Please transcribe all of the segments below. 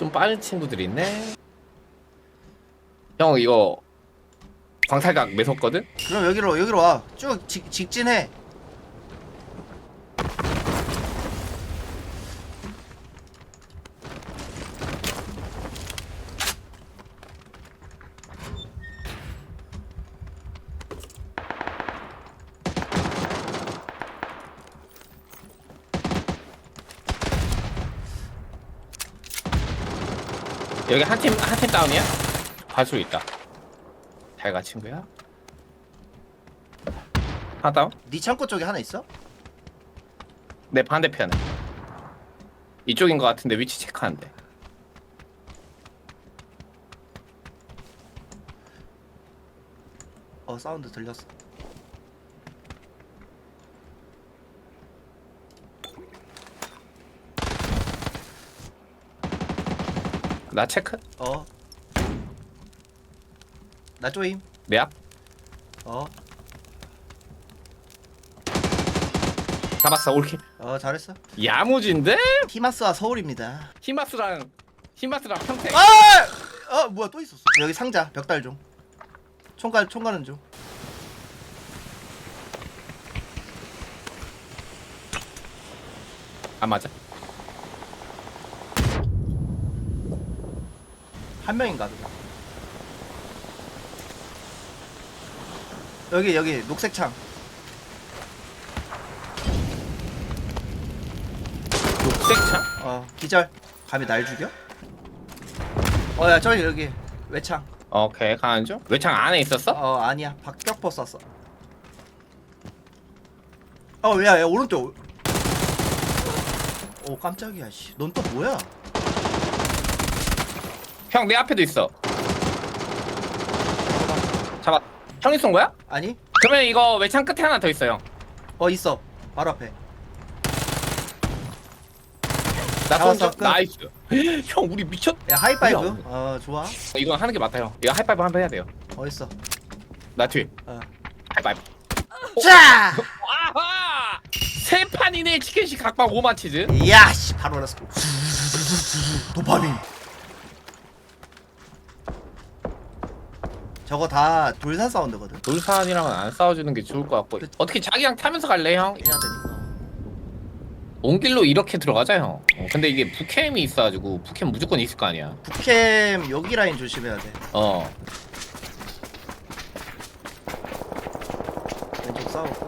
좀 빠른 친구들이 있네. 형 이거 광탈각 매섭거든? 그럼 여기로 여기로 와. 쭉 직, 직진해. 여기 한 팀 한 팀 다운이야? 발수 있다. 잘가 친구야. 하나 다운? 네 창고 쪽에 하나 있어? 내 반대편에. 이쪽인 것 같은데 위치 체크하는데. 어 사운드 들렸어. 나 체크? 어. 나 쪼임. 내 앞? 어. 잡았어 올킬. 어 잘했어. 야무진데? 티마스와 서울입니다. 히마스랑 히마스랑 평택. 아! 어 뭐야 또 있었어. 여기 상자 벽달 중. 총갈 총가는 중. 아 맞아. 한 명인가 그거. 여기 여기 녹색 창. 녹색창? 어 기절. 감히 날 죽여? 어야 저기 여기 외창. 오케이 가는 중. 외창 안에 있었어? 어 아니야 박격포 쐈어. 어 야 야 오른쪽. 오 깜짝이야 씨. 넌 또 뭐야? 형 내 앞에도 있어. 잡았. 형이 쏜 거야? 아니? 그러면 이거 외창 끝에 하나 더 있어 형. 어 있어. 바로 앞에. 나 잡았어, 쏜 적. 나이스. 형 우리 미쳤. 야 하이파이브. 어 좋아. 이건 하는 게 형. 이거 하이파이브 한번 해야 돼요. 어딨어? 나 뒤에. 어. 하이파이브. 자! 아하! 세 판이네 치킨식 각방 5만 치즈. 이야 씨 바로 알았어. 도파민. 저거 다 돌산 사운드거든. 돌산이랑은 안 싸워주는 게 좋을 것 같고. 어떻게 자기랑 타면서 갈래 형? 해야 되니까. 온 길로 이렇게 들어가자 형. 어, 근데 이게 부캠이 있어가지고 부캠 무조건 있을 거 아니야. 북캠 여기 라인 조심해야 돼. 어. 왼쪽 싸우고.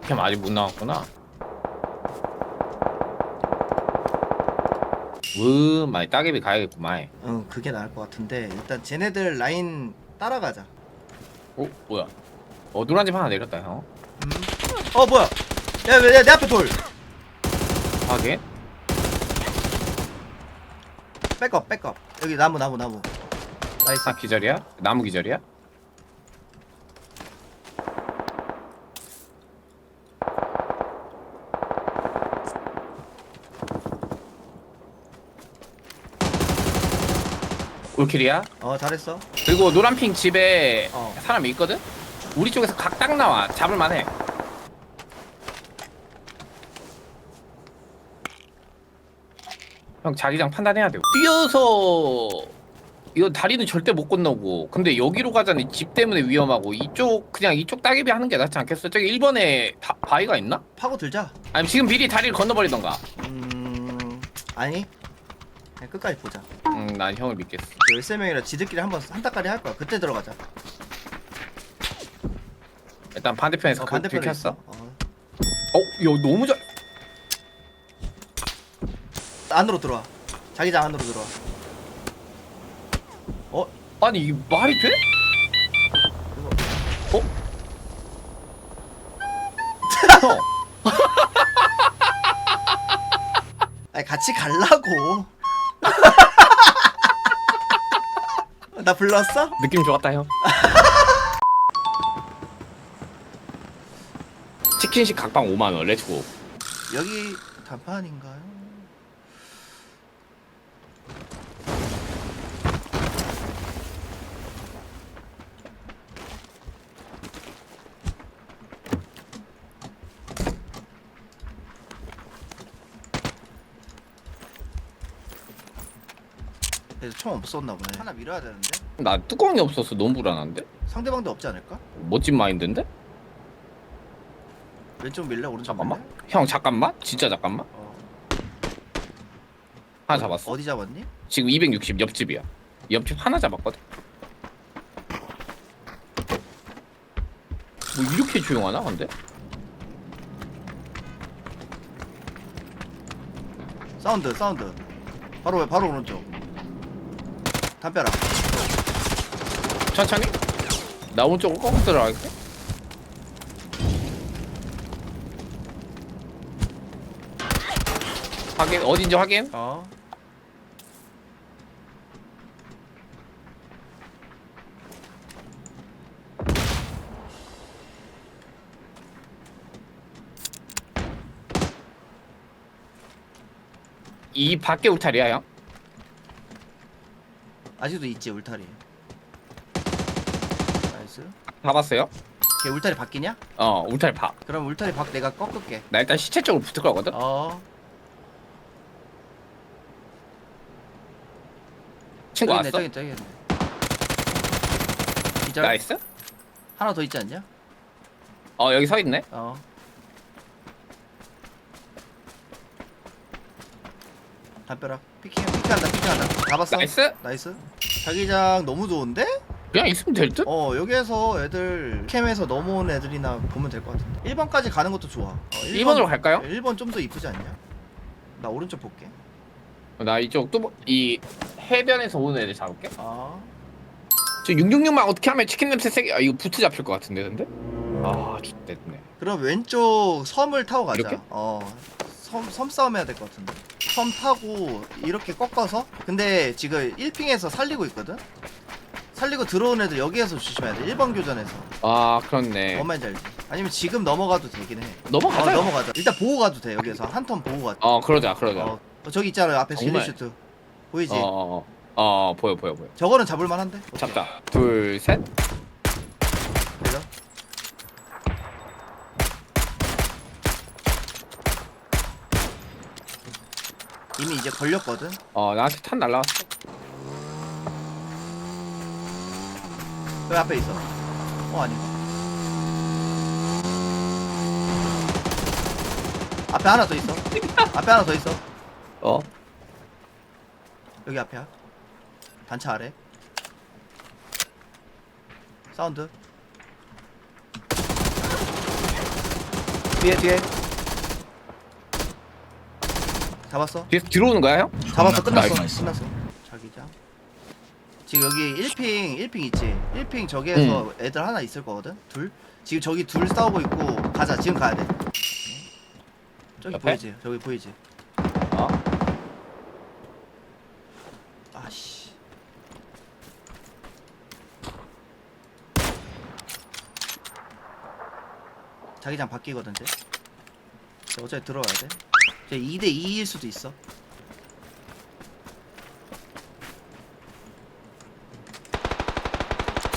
부캠 아직 못 나왔구나. 으, 많이 따개비 가야겠구만. 응 그게 나을 것 같은데 일단 쟤네들 라인 따라가자. 어, 뭐야? 어, 노란 집 하나 내렸다 형. 음. 어 뭐야? 야내 내 앞에 돌. 하게? 백업 백업. 여기 나무 나무 나무. 나이스. 아 기절이야? 나무 기절이야? 올킬이야? 어 잘했어. 그리고 노란핑 집에 어. 사람이 있거든? 우리 쪽에서 각 딱 나와 잡을만 해 형 자기장 판단해야 돼요 뛰어서 이거 다리는 절대 못 건너고 근데 여기로 가자니 집 때문에 위험하고 이쪽 그냥 이쪽 따개비 하는 게 낫지 않겠어? 저기 1번에 바, 바위가 있나? 파고 들자. 아니면 지금 미리 다리를 건너버리던가 음 아니. 그냥 끝까지 보자. 음난 형을 믿겠어 13명이라 지들끼리 한번 한타까리 할 거야. 그때 들어가자. 일단 반대편에서 어, 그 반대편에 켰어 있어. 어? 어. 야 너무 잘 안으로 들어와. 자기장 안으로 들어와. 어? 아니 이게 말이 돼? 어? 형 아니 같이 갈라고. 나 불렀어? 느낌 좋았다 형 치킨식 각방 5만 원 렛츠고 여기 단판인가요? 그래서 총 없었나 보네 하나 밀어야 되는데 나 뚜껑이 없어서 너무 불안한데? 상대방도 없지 않을까? 멋진 마인드인데? 왼쪽 밀래 오른쪽 잠깐만. 밀래? 형 잠깐만. 진짜 잠깐만. 어. 하나 잡았어. 어디 잡았니? 지금 260 옆집이야. 옆집 하나 잡았거든. 뭐 이렇게 조용하나 근데? 사운드 사운드 바로 바로 오른쪽 담벼락 천천히. 나 오른쪽으로 꺾어 들어갈게. 확인 어딘지 확인. 어 이 밖에 울타리야 형. 아직도 있지 울타리 나이스 봐봤어요? 걔 울타리 바뀌냐? 어 울타리 봐. 그럼 울타리 밖 내가 꺾을게 나 일단 시체 쪽으로 붙을 거거든. 어 친구 저기 있네, 왔어? 저기 저기 있네. 기절 나이스. 하나 더 있지 않냐? 어 여기 서 있네. 어 담벼락 피킹 피킹한다 피킹한다 잡았어 나이스. 나이스 자기장 너무 좋은데? 그냥 있으면 될 듯? 어 여기에서 애들 캠에서 넘어온 애들이나 보면 될 것 같은데 1번까지 가는 것도 좋아 어, 1번으로 갈까요? 1번 좀 더 이쁘지 않냐? 나 오른쪽 볼게 나 이쪽 또이 해변에서 오는 애들 잡을게. 아 저 666만 어떻게 하면 치킨 냄새 세게 아 이거 부트 잡힐 것 같은데 근데? 아 좋겠네. 그럼 왼쪽 섬을 타고 가자 이렇게? 어섬 섬 싸움 해야 될 것 같은데 섬 타고 이렇게 꺾어서 근데 지금 1핑에서 살리고 있거든? 살리고 들어온 애들 여기에서 조심해야 돼 1번 교전에서 아 그렇네. 뭔 말인지 알지? 아니면 지금 넘어가도 되긴 해 넘어가자. 어, 넘어가자 일단 보고 가도 돼 여기에서 한 턴 보고 가자 어 그러자 그러자. 어, 어, 저기 있잖아 앞에 정말. 실리슈트 보이지? 어, 어, 어, 어 보여 보여 보여. 저거는 잡을 만한데? 잡자. 둘 셋. 그죠? 이미 이제 걸렸거든? 어 나한테 탄 날라왔어. 여기 앞에 있어 어 아닌가? 앞에 하나 더 있어 앞에 하나 더 있어 어. 여기 앞에야 단차 아래 사운드 뒤에 뒤에 잡았어? 뒤에서 들어오는 거야 형? 잡았어. 끝났어. 나이스. 끝났어. 자기장. 지금 여기 1핑 1핑 있지? 1핑 저기에서 애들 하나 있을 거거든? 둘? 지금 저기 둘 싸우고 있고 가자. 지금 가야 돼. 저기 옆에? 보이지? 저기 보이지? 어. 아씨. 자기장 바뀌거든 쟤쟤 어차피 들어와야 돼쟤 2대 2일 수도 있어.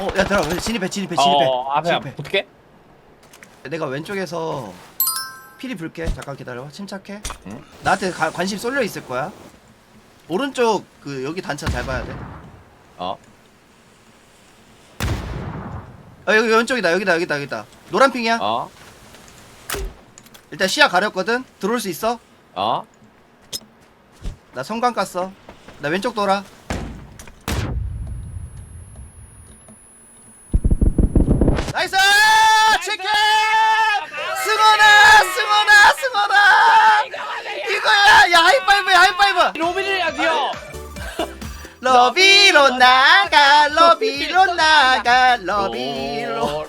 어 야 들어가. 진입해 진입해 진입해. 어 앞에 진입해. 어떻게? 내가 왼쪽에서 피리 불게. 잠깐 기다려봐. 침착해. 응? 나한테 가- 관심 쏠려 있을 거야. 오른쪽 그 여기 단차 잘 봐야 돼. 어. 아 여기 왼쪽이다. 여기다 여기다 여기다. 노란 핑이야. 어. 일단 시야 가렸거든? 들어올 수 있어 어. 나 성광 깠어. 나 왼쪽 돌아. 나이스! 치킨! 승원아 승원아 승원아! 이거야! 야 하이파이브야 하이파이브! 로비를 해야지요. 러비로 나가 러비로 나가 러비로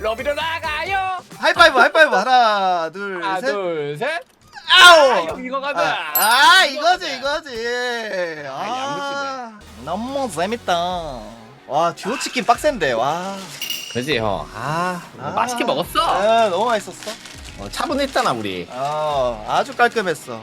로비로 나가요. 하이파이브 하이파이브 하나 하나 둘셋 둘 셋. 아우 이거 아, 가자. 아 이거지 이거지 아, 아 너무 재밌다 와 듀오 치킨 빡센데 와 그지 형. 아, 아. 맛있게 먹었어. 아, 너무 맛있었어 어, 차분했잖아 우리. 어 아주 깔끔했어